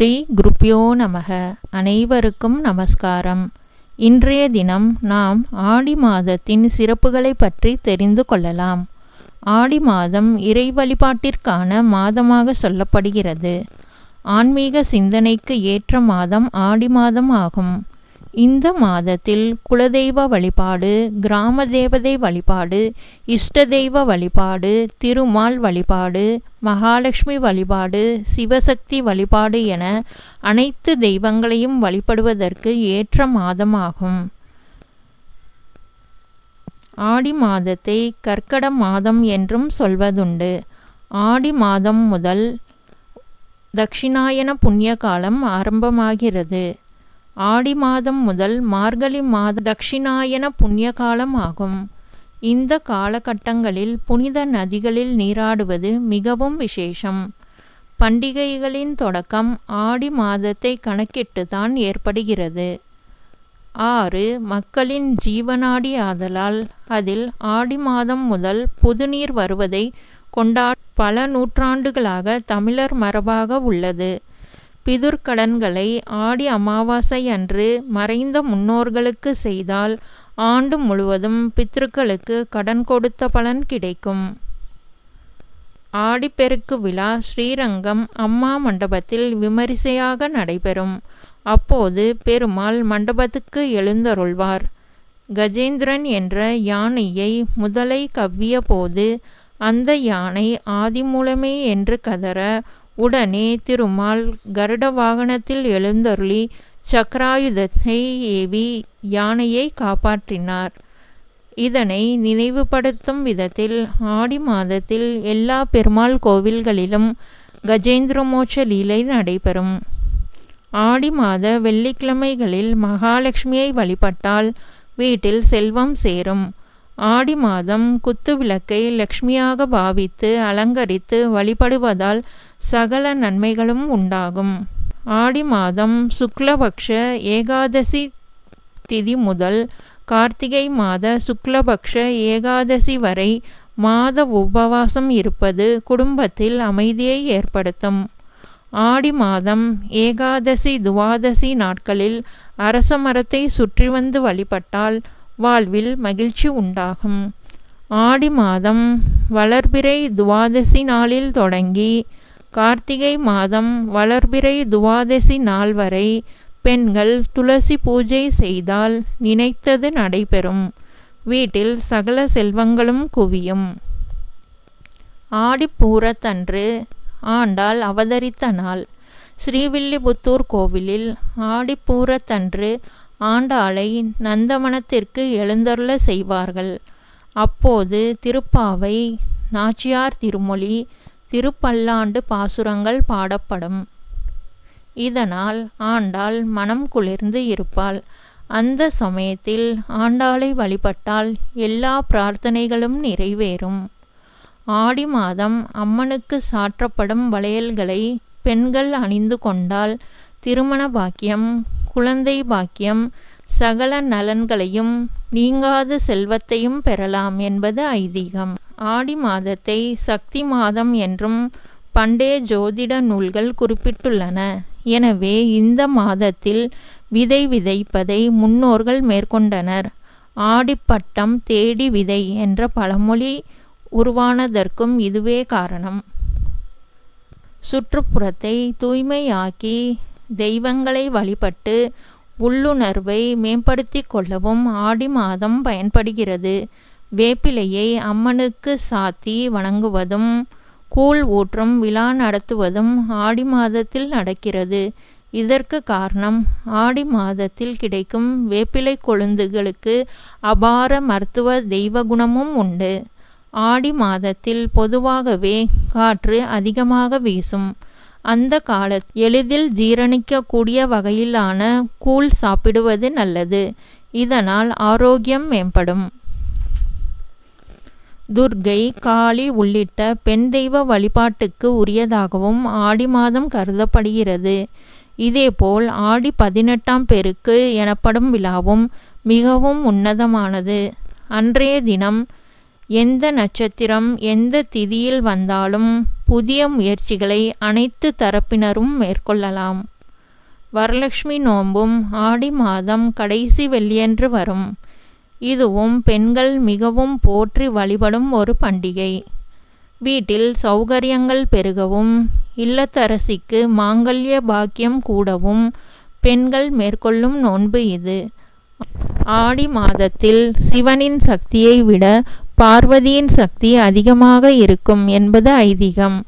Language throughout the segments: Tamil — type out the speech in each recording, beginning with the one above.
ஸ்ரீ குருப்பியோ நமக. அனைவருக்கும் நமஸ்காரம். இன்றைய தினம் நாம் ஆடி மாதத்தின் சிறப்புகளை பற்றி தெரிந்து கொள்ளலாம். ஆடி மாதம் இறை வழிபாட்டிற்கான மாதமாக சொல்லப்படுகிறது. ஆன்மீக சிந்தனைக்கு ஏற்ற மாதம் ஆடி மாதம் ஆகும். இந்த மாதத்தில் குலதெய்வ வழிபாடு கிராம தேவதை வழிபாடு இஷ்ட தெய்வ வழிபாடு திருமால் வழிபாடு மகாலட்சுமி வழிபாடு சிவசக்தி வழிபாடு என அனைத்து தெய்வங்களையும் வழிபடுவதற்கு ஏற்ற மாதமாகும். ஆடி மாதத்தை கர்க்கட மாதம் என்றும் சொல்வதுண்டு. ஆடி மாதம் முதல் தக்ஷிணாயன புண்ணிய காலம் ஆரம்பமாகிறது. ஆடி மாதம் முதல் மார்கழி மாத தக்ஷிணாயன புண்ணிய காலம் ஆகும். இந்த காலகட்டங்களில் புனித நதிகளில் நீராடுவது மிகவும் விசேஷம். பண்டிகைகளின் தொடக்கம் ஆடி மாதத்தை கணக்கிட்டுதான் ஏற்படுகிறது. ஆறு மக்களின் ஜீவனாடி ஆதலால் அதில் ஆடி மாதம் முதல் புதுநீர் வருவதை கொண்டா பல நூற்றாண்டுகளாக தமிழர் மரபாக உள்ளது. பிதுர்க்கடன்களை ஆடி அமாவாசை அன்று மறைந்த முன்னோர்களுக்கு செய்தால் ஆண்டு முழுவதும் பித்ருக்களுக்கு கடன் கொடுத்த பலன் கிடைக்கும். ஆடிப்பெருக்கு விழா ஸ்ரீரங்கம் அம்மா மண்டபத்தில் விமரிசையாக நடைபெறும். அப்போது பெருமாள் மண்டபத்துக்கு எழுந்தருள்வார். கஜேந்திரன் என்ற யானையை முதலை கவ்விய போது அந்த யானை ஆதிமூலமே என்று கதற உடனே திருமால் கருட வாகனத்தில் எழுந்தருளி சக்கராயுதத்தை ஏவி யானையை காப்பாற்றினார். இதனை நினைவுபடுத்தும் விதத்தில் ஆடி மாதத்தில் எல்லா பெருமாள் கோவில்களிலும் கஜேந்திரமோட்ச லீலை நடைபெறும். ஆடி மாத வெள்ளிக்கிழமைகளில் மகாலட்சுமியை வழிபட்டால் வீட்டில் செல்வம் சேரும். ஆடி மாதம் குத்து விளக்கை லக்ஷ்மியாக பாவித்து அலங்கரித்து வழிபடுவதால் சகல நன்மைகளும் உண்டாகும். ஆடி மாதம் சுக்லபக்ஷ ஏகாதசி திதி முதல் கார்த்திகை மாத சுக்லபக்ஷ ஏகாதசி வரை மாத உபவாசம் இருப்பது குடும்பத்தில் அமைதியை ஏற்படுத்தும். ஆடி மாதம் ஏகாதசி துவாதசி நாட்களில் அரச மரத்தை சுற்றி வந்து வழிபட்டால் வாழ்வில் மகிழ்ச்சி உண்டாகும். ஆடி மாதம் வளர்பிறை துவாதசி நாளில் தொடங்கி கார்த்திகை மாதம் வளர்பிறை துவாதசி நாள் வரை பெண்கள் துளசி பூஜை செய்தால் நினைத்தது நடைபெறும். வீட்டில் சகல செல்வங்களும் குவியும். ஆடிப்பூரத்தன்று ஆண்டாள் அவதரித்த நாள். ஸ்ரீவில்லிபுத்தூர் கோவிலில் ஆடிப்பூரத்தன்று ஆண்டாளை நந்தவனத்திற்கு எழுந்தருள செய்வார்கள். அப்போது திருப்பாவை நாச்சியார் திருமொழி திருப்பல்லாண்டு பாசுரங்கள் பாடப்படும். இதனால் ஆண்டாள் மனம் குளிர்ந்து இருப்பாள். அந்த சமயத்தில் ஆண்டாளை வழிபட்டால் எல்லா பிரார்த்தனைகளும் நிறைவேறும். ஆடி மாதம் அம்மனுக்கு சாற்றப்படும் வளையல்களை பெண்கள் அணிந்து கொண்டால் திருமண பாக்கியம் குழந்தை பாக்கியம் சகல நலன்களையும் நீங்காத செல்வத்தையும் பெறலாம் என்பது ஐதீகம். ஆடி மாதத்தை சக்தி மாதம் என்றும் பண்டைய ஜோதிட நூல்கள் குறிப்பிட்டுள்ளன. எனவே இந்த மாதத்தில் விதை விதைப்பதை முன்னோர்கள் மேற்கொண்டனர். ஆடிப்பட்டம் தேடி விதை என்ற பழமொழி உருவானதற்கும் இதுவே காரணம். சுற்றுப்புறத்தை தூய்மையாக்கி தெய்வங்களை வழிபட்டு உள்ளுணர்வை மேம்படுத்தி கொள்ளவும் ஆடி மாதம் பயன்படுகிறது. வேப்பிலையை அம்மனுக்கு சாத்தி வணங்குவதும் கூழ் ஊற்றும் விழா நடத்துவதும் ஆடி மாதத்தில் நடக்கிறது. இதற்கு காரணம் ஆடி மாதத்தில் கிடைக்கும் வேப்பிலை கொழுந்துகளுக்கு அபார மருத்துவ தெய்வ குணமும் உண்டு. ஆடி மாதத்தில் பொதுவாகவே காற்று அதிகமாக வீசும். அந்த கால எளிதில் ஜீரணிக்கக்கூடிய வகையிலான கூழ் சாப்பிடுவது நல்லது. இதனால் ஆரோக்கியம் மேம்படும். துர்கை காளி உள்ளிட்ட பெண் தெய்வ வழிபாட்டுக்கு உரியதாகவும் ஆடி மாதம் கருதப்படுகிறது. இதேபோல் ஆடி பதினெட்டாம் பெருக்கு எனப்படும் விழாவும் மிகவும் உன்னதமானது. அன்றைய தினம் எந்த நட்சத்திரம் எந்த திதியில் வந்தாலும் புதிய முயற்சிகளை அனைத்து தரப்பினரும் மேற்கொள்ளலாம். வரலட்சுமி நோன்பும் ஆடி மாதம் கடைசி வெள்ளியன்று வரும். இதுவும் பெண்கள் மிகவும் போற்றி வழிபடும் ஒரு பண்டிகை. வீட்டில் சௌகரியங்கள் பெருகவும் இல்லத்தரசிக்கு மாங்கல்ய பாக்கியம் கூடவும் பெண்கள் மேற்கொள்ளும் நோன்பு இது. ஆடி மாதத்தில் சிவனின் சக்தியை விட பார்வதியின் சக்தி அதிகமாக இருக்கும் என்பது ஐதீகம்.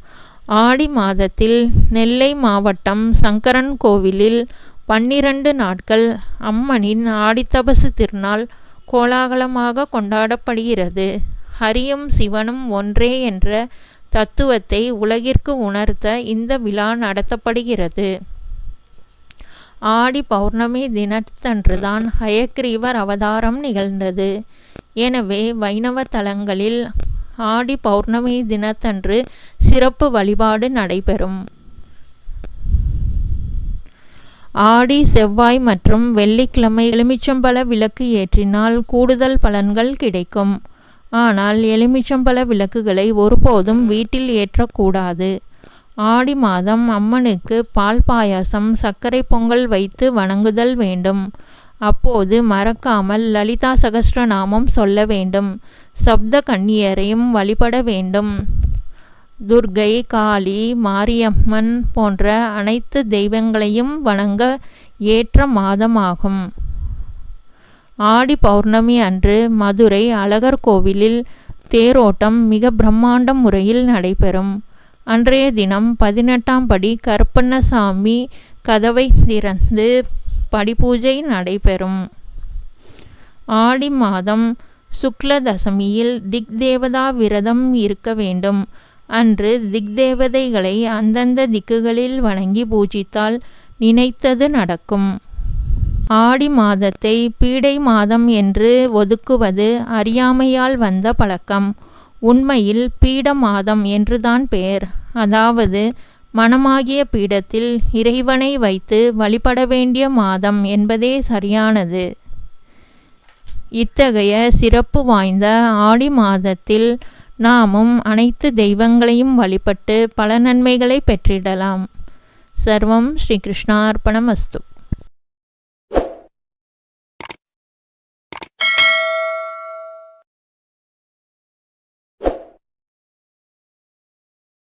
ஆடி மாதத்தில் நெல்லை மாவட்டம் சங்கரன் கோவிலில் பன்னிரண்டு நாட்கள் அம்மனின் ஆடித்தபசு திருநாள் கோலாகலமாக கொண்டாடப்படுகிறது. ஹரியும் சிவனும் ஒன்றே என்ற தத்துவத்தை உலகிற்கு உணர்த்த இந்த விழா நடத்தப்படுகிறது. ஆடி பௌர்ணமி தினத்தன்றுதான் ஹயக்ரீவர் அவதாரம் நிகழ்ந்தது. எனவே வைணவ தலங்களில் ஆடி பௌர்ணமி தினத்தன்று சிறப்பு வழிபாடு நடைபெறும். ஆடி செவ்வாய் மற்றும் வெள்ளிக்கிழமை எலுமிச்சம்பழ விளக்கு ஏற்றினால் கூடுதல் பலன்கள் கிடைக்கும். ஆனால் எலுமிச்சம்பழ விளக்குகளை ஒருபோதும் வீட்டில் ஏற்றக்கூடாது. ஆடி மாதம் அம்மனுக்கு பால் பாயாசம் சர்க்கரை பொங்கல் வைத்து வணங்குதல் வேண்டும். அப்போது மறக்காமல் லலிதா சகஸ்ரநாமம் சொல்ல வேண்டும். சப்த கன்னியரையும் வழிபட வேண்டும். துர்கை காளி மாரியம்மன் போன்ற அனைத்து தெய்வங்களையும் வணங்க ஏற்ற மாதமாகும். ஆடி பௌர்ணமி அன்று மதுரை அழகர் கோவிலில் தேரோட்டம் மிக பிரம்மாண்ட முறையில் நடைபெறும். அன்றைய தினம் பதினெட்டாம் படி கருப்பண்ணசாமி கதவை திறந்து படிபூஜை நடைபெறும். ஆடி மாதம் சுக்ல தசமியில் திக் தேவதா விரதம் இருக்க வேண்டும். அன்று திக் தேவதைகளை அந்தந்த திக்குகளில் வணங்கி பூஜித்தால் நினைத்தது நடக்கும். ஆடி மாதத்தை பீடை மாதம் என்று ஒதுக்குவது அறியாமையால் வந்த பழக்கம். உண்மையில் பீட மாதம் என்றுதான் பெயர். அதாவது மனமாகிய பீடத்தில் இறைவனை வைத்து வழிபட வேண்டிய மாதம் என்பதே சரியானது. இத்தகைய சிறப்பு வாய்ந்த ஆடி மாதத்தில் நாமும் அனைத்து தெய்வங்களையும் வழிபட்டு பல நன்மைகளை பெற்றிடலாம். சர்வம் ஸ்ரீகிருஷ்ணார்ப்பணம் அஸ்து